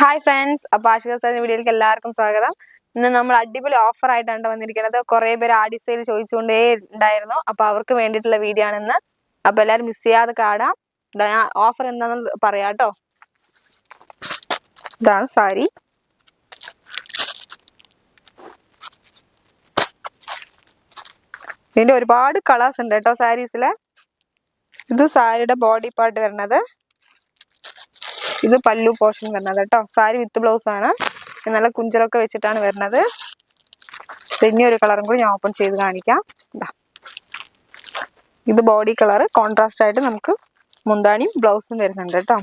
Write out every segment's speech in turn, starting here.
Hi friends അപ്പൊ ആഷിക സാറിന് വീഡിയോയിലേക്ക് എല്ലാവർക്കും സ്വാഗതം. ഇന്ന് നമ്മൾ അടിപൊളി ഓഫർ ആയിട്ടാണ് വന്നിരിക്കുന്നത്. കുറെ പേര് ആഡിസയിൽ സെയിൽ ചോദിച്ചുകൊണ്ടേ ഉണ്ടായിരുന്നു. അപ്പൊ അവർക്ക് വേണ്ടിയിട്ടുള്ള വീഡിയോ ആണ് ഇന്ന്. അപ്പൊ എല്ലാവരും മിസ് ചെയ്യാതെ കാണാം. ഓഫർ എന്താണെന്ന് പറയാട്ടോ ഇതാണ് സാരി ഇതിന്റെ ഒരുപാട് കളേഴ്സ് ഉണ്ട് കേട്ടോ സാരീസിൽ ഇത് സാരിയുടെ ബോഡി പാർട്ട് വരുന്നത്. ഇത് പല്ലു പോർഷൻ വരുന്നത് കേട്ടോ. സാരി വിത്ത് ബ്ലൗസ് ആണ്. നല്ല കുഞ്ചലൊക്കെ വെച്ചിട്ടാണ് വരുന്നത്. പിന്നെ ഒരു കളറും കൂടി ഞാൻ ഓപ്പൺ ചെയ്ത് കാണിക്കാം. ദാ. ഇത് ബോഡി കളർ കോൺട്രാസ്റ്റ് ആയിട്ട് നമുക്ക് മുന്താണിയും ബ്ലൗസും വരുന്നുണ്ട് കേട്ടോ.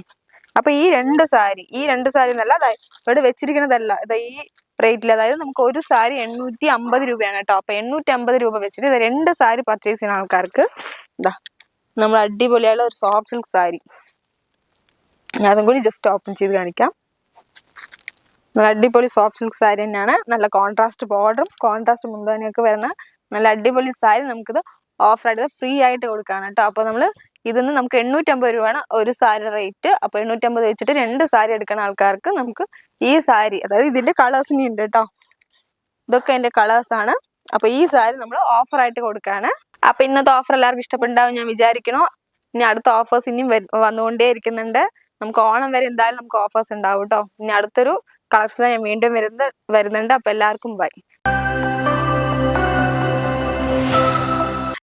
അപ്പൊ ഈ രണ്ട് സാരി ഈ രണ്ട് സാരി എന്നല്ല ഇവിടെ വെച്ചിരിക്കുന്നതല്ല ഇതാ ഈ റേറ്റിൽ അതായത് നമുക്ക് ഒരു സാരി എണ്ണൂറ്റി അമ്പത് രൂപയാണ് കേട്ടോ. അപ്പൊ എണ്ണൂറ്റി അമ്പത് രൂപ വെച്ചിട്ട് ഇത് രണ്ട് സാരി പർച്ചേസ് ചെയ്യുന്ന ആൾക്കാർക്ക് ഇതാ നമ്മൾ അടിപൊളിയായുള്ള ഒരു സോഫ്റ്റ് സിൽക്ക് സാരി. അതും കൂടി ജസ്റ്റ് ഓപ്പൺ ചെയ്ത് കാണിക്കാം. നല്ല അടിപൊളി സോഫ്റ്റ് സിൽക്ക് സാരി തന്നെയാണ്. നല്ല കോൺട്രാസ്റ്റ് ബോർഡറും കോൺട്രാസ്റ്റ് മുന്താണിയൊക്കെ വരുന്ന നല്ല അടിപൊളി സാരി നമുക്കിത് ഓഫർ ആയിട്ട് ഫ്രീ ആയിട്ട് കൊടുക്കാണ് കേട്ടോ. അപ്പോൾ നമ്മൾ ഇതിന്ന് നമുക്ക് എണ്ണൂറ്റമ്പത് രൂപയാണ് ഒരു സാരി റേറ്റ് അപ്പോൾ എണ്ണൂറ്റമ്പത് വെച്ചിട്ട് രണ്ട് സാരി എടുക്കുന്ന ആൾക്കാർക്ക് നമുക്ക് ഈ സാരി അതായത് ഇതിന്റെ കളേഴ്സ് ഇനി ഉണ്ട് കേട്ടോ. ഇതൊക്കെ എന്റെ കളേഴ്സ് ആണ്. അപ്പോൾ ഈ സാരി നമ്മൾ ഓഫറായിട്ട് കൊടുക്കാണ്. അപ്പോൾ ഇന്നത്തെ ഓഫർ എല്ലാവർക്കും ഇഷ്ടപ്പെട്ടുണ്ടാവും ഞാൻ വിചാരിക്കണോ ഇനി അടുത്ത ഓഫേഴ്സ് ഇനിയും വന്നുകൊണ്ടേ ഇരിക്കുന്നുണ്ട് നമുക്ക് ഓണം വരെ എന്തായാലും നമുക്ക് ഓഫേഴ്സ് ഉണ്ടാവും കേട്ടോ ഇനി അടുത്തൊരു കളക്ഷൻ ഞാൻ വീണ്ടും വരുന്ന വരുന്നുണ്ട്. അപ്പോൾ എല്ലാവർക്കും ബൈ